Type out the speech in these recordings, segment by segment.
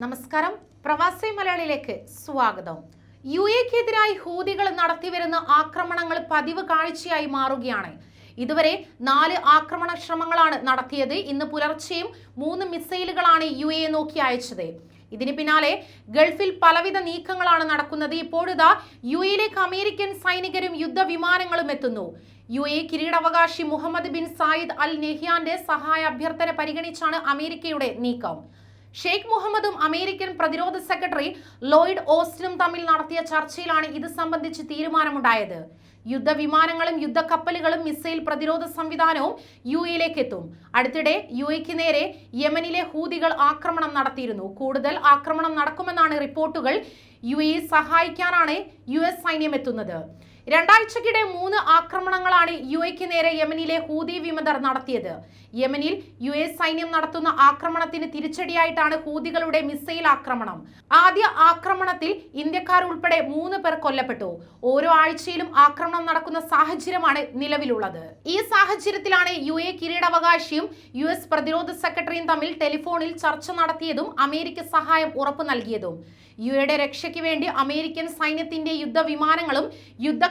നമസ്കാരം. പ്രവാസി മലയാളിയിലേക്ക് സ്വാഗതം. യു എക്കെതിരായി ഹൂതികൾ നടത്തിവരുന്ന ആക്രമണങ്ങൾ പതിവ് കാഴ്ചയായി മാറുകയാണ്. ഇതുവരെ നാല് ആക്രമണ ശ്രമങ്ങളാണ് നടത്തിയത്. ഇന്ന് പുലർച്ചെയും മൂന്ന് മിസൈലുകളാണ് യു എ നോക്കി അയച്ചത്. ഇതിന് പിന്നാലെ ഗൾഫിൽ പലവിധ നീക്കങ്ങളാണ് നടക്കുന്നത്. ഇപ്പോഴിതാ യു എയിലേക്ക് അമേരിക്കൻ സൈനികരും യുദ്ധവിമാനങ്ങളും എത്തുന്നു. യു എ കിരീടാവകാശി മുഹമ്മദ് ബിൻ സായിദ് അൽ നെഹ്യാന്റെ സഹായ അഭ്യർത്ഥന പരിഗണിച്ചാണ് അമേരിക്കയുടെ നീക്കം. ഷെയ്ഖ് മുഹമ്മദും അമേരിക്കൻ പ്രതിരോധ സെക്രട്ടറി ലോയിഡ് ഓസ്റ്റിനും തമ്മിൽ നടത്തിയ ചർച്ചയിലാണ് ഇത് സംബന്ധിച്ച് തീരുമാനമുണ്ടായത്. യുദ്ധവിമാനങ്ങളും യുദ്ധക്കപ്പലുകളും മിസൈൽ പ്രതിരോധ സംവിധാനവും യു എയിലേക്ക് എത്തും അടുത്തിടെ യു എക്ക് നേരെ യമനിലെ ഹൂതികൾ ആക്രമണം നടത്തിയിരുന്നു. കൂടുതൽ ആക്രമണം നടക്കുമെന്നാണ് റിപ്പോർട്ടുകൾ യു എ സഹായിക്കാനാണ് യു എസ് സൈന്യം എത്തുന്നത്. രണ്ടാഴ്ചക്കിടെ മൂന്ന് ആക്രമണങ്ങളാണ് യു എക്ക് നേരെ യമനിലെ ഹൂതി വിമതർ നടത്തിയത്. യമനിൽ യു എസ് സൈന്യം നടത്തുന്ന ആക്രമണത്തിന് തിരിച്ചടിയായിട്ടാണ് ഹൂതികളുടെ മിസൈൽ ആക്രമണം. ആദ്യ ആക്രമണത്തിൽ ഇന്ത്യക്കാർ ഉൾപ്പെടെ മൂന്ന് പേർ കൊല്ലപ്പെട്ടു. ഓരോ ആഴ്ചയിലും ആക്രമണം നടക്കുന്ന സാഹചര്യമാണ് നിലവിലുള്ളത്. ഈ സാഹചര്യത്തിലാണ് യു എ കിരീടാവകാശിയും യു എസ് പ്രതിരോധ സെക്രട്ടറിയും തമ്മിൽ ടെലിഫോണിൽ ചർച്ച നടത്തിയതും അമേരിക്ക സഹായം ഉറപ്പു നൽകിയതും. യു എയുടെ രക്ഷയ്ക്ക് വേണ്ടി അമേരിക്കൻ സൈന്യത്തിന്റെ യുദ്ധവിമാനങ്ങളും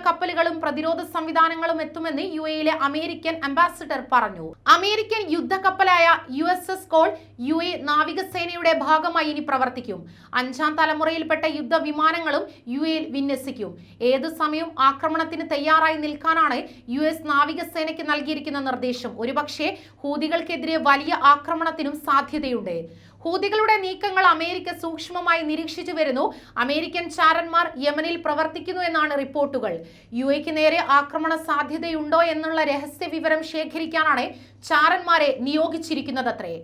യുദ്ധക്കപ്പലുകളും പ്രതിരോധ സംവിധാനങ്ങളും എത്തുമെന്ന് യു എയിലെ അമേരിക്കൻ അംബാസിഡർ പറഞ്ഞു. American യുദ്ധക്കപ്പലായ U S S Cole U A നാവികസേനയുടെ ഭാഗമായി ഇനി പ്രവർത്തിക്കും. അഞ്ചാം തലമുറയിൽപ്പെട്ട യുദ്ധ വിമാനങ്ങളും യു എയിൽ വിന്യസിക്കും. ഏതു സമയവും ആക്രമണത്തിന് തയ്യാറായി നിൽക്കാനാണ് യു എസ് നാവികസേനയ്ക്ക് നൽകിയിരിക്കുന്ന നിർദ്ദേശം. ഒരുപക്ഷെ ഹൂതികൾക്കെതിരെ വലിയ ആക്രമണത്തിനും സാധ്യതയുണ്ട്. ഹൂതികളുടെ നീക്കങ്ങൾ അമേരിക്ക സൂക്ഷ്മമായി നിരീക്ഷിച്ചു വരുന്നു. അമേരിക്കൻ ചാരന്മാർ യമനിൽ പ്രവർത്തിക്കുന്നു എന്നാണ് റിപ്പോർട്ടുകൾ. യു എക്ക് നേരെ ആക്രമണ സാധ്യതയുണ്ടോ എന്നുള്ള രഹസ്യ വിവരം ശേഖരിക്കാനാണ് ചാരന്മാരെ നിയോഗിച്ചിരിക്കുന്നത് അത്രേ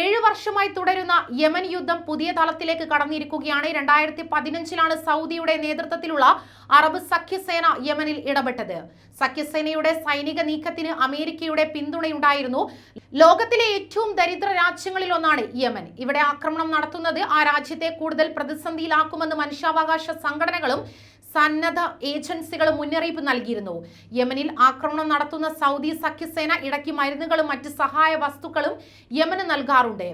ഏഴു വർഷമായി തുടരുന്ന യമൻ യുദ്ധം പുതിയ തലത്തിലേക്ക് കടന്നിരിക്കുകയാണ്. രണ്ടായിരത്തി പതിനഞ്ചിലാണ് സൗദിയുടെ നേതൃത്വത്തിലുള്ള അറബ് സഖ്യസേന യമനിൽ ഇടപെട്ടത്. സഖ്യസേനയുടെ സൈനിക നീക്കത്തിന് അമേരിക്കയുടെ പിന്തുണയുണ്ടായിരുന്നു. ലോകത്തിലെ ഏറ്റവും ദരിദ്ര രാജ്യങ്ങളിൽ ഒന്നാണ് യമൻ ഇവിടെ ആക്രമണം നടത്തുന്നത് ആ രാജ്യത്തെ കൂടുതൽ പ്രതിസന്ധിയിലാക്കുമെന്ന് മനുഷ്യാവകാശ സംഘടനകളും സന്നദ്ധ ഏജൻസികളും മുന്നറിയിപ്പ് നൽകിയിരുന്നു. യമനിൽ ആക്രമണം നടത്തുന്ന സൗദി സഖ്യസേന ഇടയ്ക്ക് മരുന്നുകളും മറ്റ് സഹായ വസ്തുക്കളും യമന് നൽകാറുണ്ട്.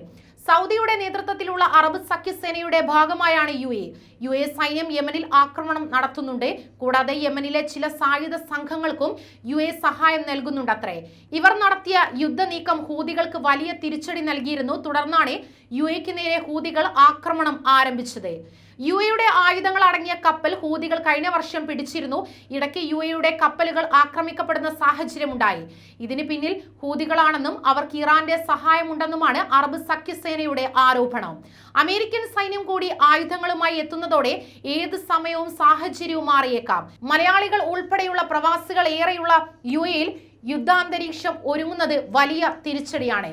സൗദിയുടെ നേതൃത്വത്തിലുള്ള അറബ് സഖ്യസേനയുടെ ഭാഗമായാണ് യു എ. യു എ സൈന്യം യമനിൽ ആക്രമണം നടത്തുന്നുണ്ട്. കൂടാതെ യമനിലെ ചില സായുധ സംഘങ്ങൾക്കും യു എ സഹായം നൽകുന്നുണ്ട് അത്രേ ഇവർ നടത്തിയ യുദ്ധനീക്കം ഹൂതികൾക്ക് വലിയ തിരിച്ചടി നൽകിയിരുന്നു. തുടർന്നാണ് യു എക്ക് നേരെ ഹൂതികൾ ആക്രമണം ആരംഭിച്ചത്. യു എയുടെ ആയുധങ്ങൾ അടങ്ങിയ കപ്പൽ ഹൂതികൾ കഴിഞ്ഞ വർഷം പിടിച്ചിരുന്നു. ഇടയ്ക്ക് യു എയുടെ കപ്പലുകൾ ആക്രമിക്കപ്പെടുന്ന സാഹചര്യമുണ്ടായി. ഇതിന് പിന്നിൽ ഹൂതികളാണെന്നും അവർക്ക് ഇറാന്റെ സഹായമുണ്ടെന്നുമാണ് അറബ് സഖ്യസേനയുടെ ആരോപണം. അമേരിക്കൻ സൈന്യം കൂടി ആയുധങ്ങളുമായി എത്തുന്നതോടെ ഏത് സമയവും സാഹചര്യവും മാറിയേക്കാം. മലയാളികൾ ഉൾപ്പെടെയുള്ള പ്രവാസികൾ ഏറെയുള്ള യു എയിൽ യുദ്ധാന്തരീക്ഷം ഒരുങ്ങുന്നത് വലിയ തിരിച്ചടിയാണ്.